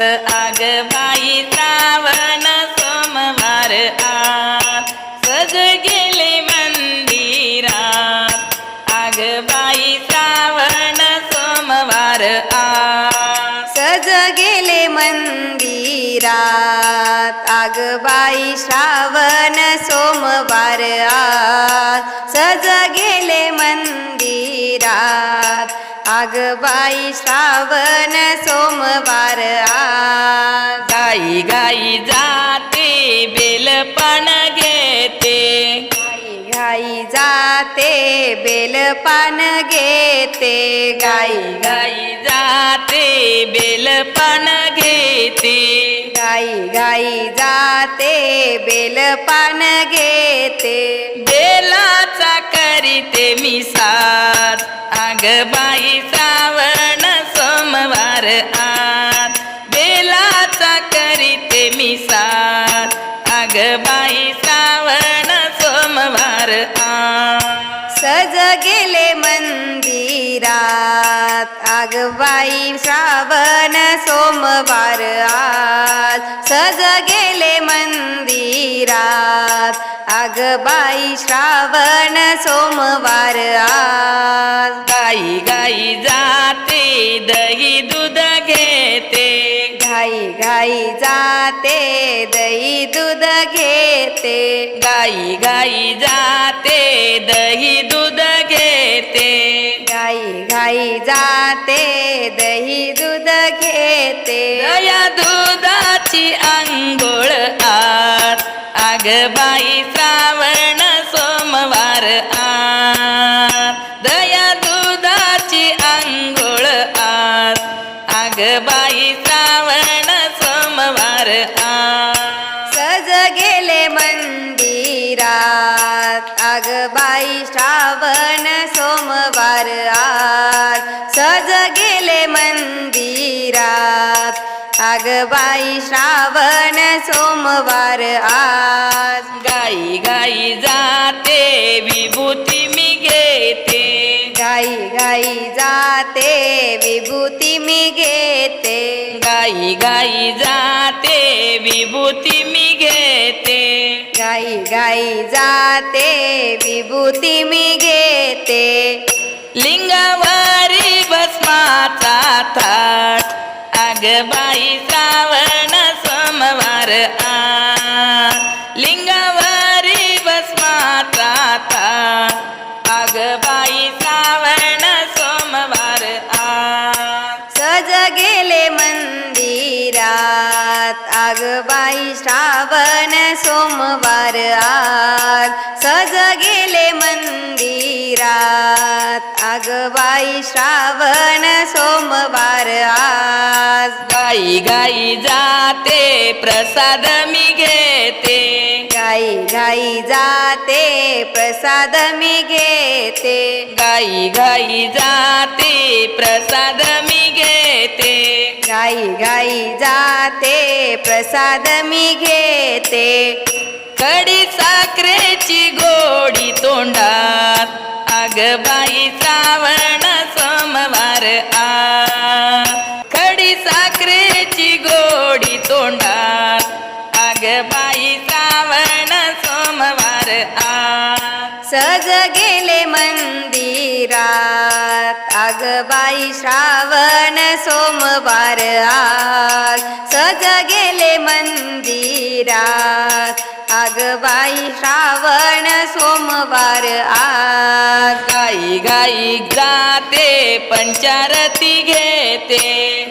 मंदिरात आग बाई श्रावण सोमवार आत. सज गेले मंदिरात. आग बाई श्रावण सोमवार आत. सज गेले मंदिरात. आगबाई श्रावण सोमवार आज सज गेले मंदिरात. आगबाई श्रावण सोमवार गाई गाई जाते बेलपण घेते. गाई घाई जाते बेलपान घेते. गाई गाई जाते बेलपण घेते. गाई गाई जाते बेलपान घेते. बेलाचा करीते मी साथ आग बाई श्रावण सोमवार आत. बेलाचा करीते मी सात आग बाई श्रावण सोमवार आत. सज गेले मंदिरात. आगबाई श्रावण सोमवार आत. सज गेले मंदिरात. आगबाई श्रावण सोमवार आत. गाई गाई जाते दही दूध घेते. घाई घाई जाते दही दूध घेते. गाई गाई जाते दही दूध घेते. गाई घाई जाते दही दूध घेते. दया दुधाची आंघोळ आग बाई श्रावण सोमवार आत. बाई श्रावण सोमवार सज गेले मंदिरात. आगबाई श्रावण सोमवार आज सज गेले मंदिरात. आगबाई श्रावण सोमवार आज गाई गाई जाते विभूती मी घेते. गाई गाई जाते विभूती मी घेते. गाई गाई जाते विभूती मी घेते. गाई गाई जाते विभूती मी घेते. लिंगावारी भस्माचा थाट आग बाई श्रावण सोमवार आ मंदिरात आगबाई श्रावण सोमवार आज. सज गेले मंदिरात. आगबाई श्रावण सोमवार आज. गाई गाई जाते प्रसाद मी घेते. गाई गाई जाते प्रसाद मी घेते. गाई गाई जाते प्रसाद मी घेते. गाई गाई जाते प्रसाद मी घेते. कडी साखरेची गोडी तोंडात आग बाई श्रावण सोमवार आ खडी साखरेची गोडी तोंडात आग बाई श्रावण सोमवार आ सज गेले मंदिरात आगबाई श्रावण सोमवार आग सज गेले मंदिरात. आगबाई श्रावण सोमवार आग गाई गाई गा पंचारती घेते.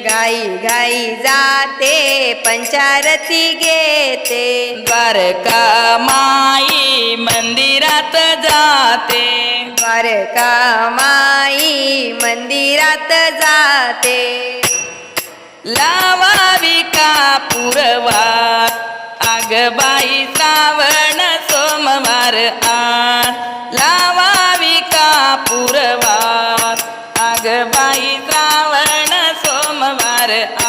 गाई गाई जाते पंचारती घेते. द्वारका माई मंदिरात जाते. द्वारका माई मंदिरात जाते. लावावी का पुरवात आग बाई श्रावण सोमवार आ लावावी का पुरवात आग बाई श्रावण सोमवार आ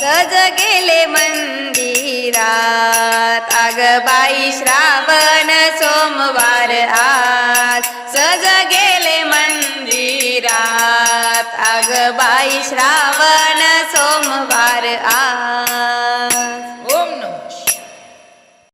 सज गेले मंदिरात. आगबाई श्रावण सोमवार आज सज गेले मंदिरात. आगबाई श्रावण सोमवार आ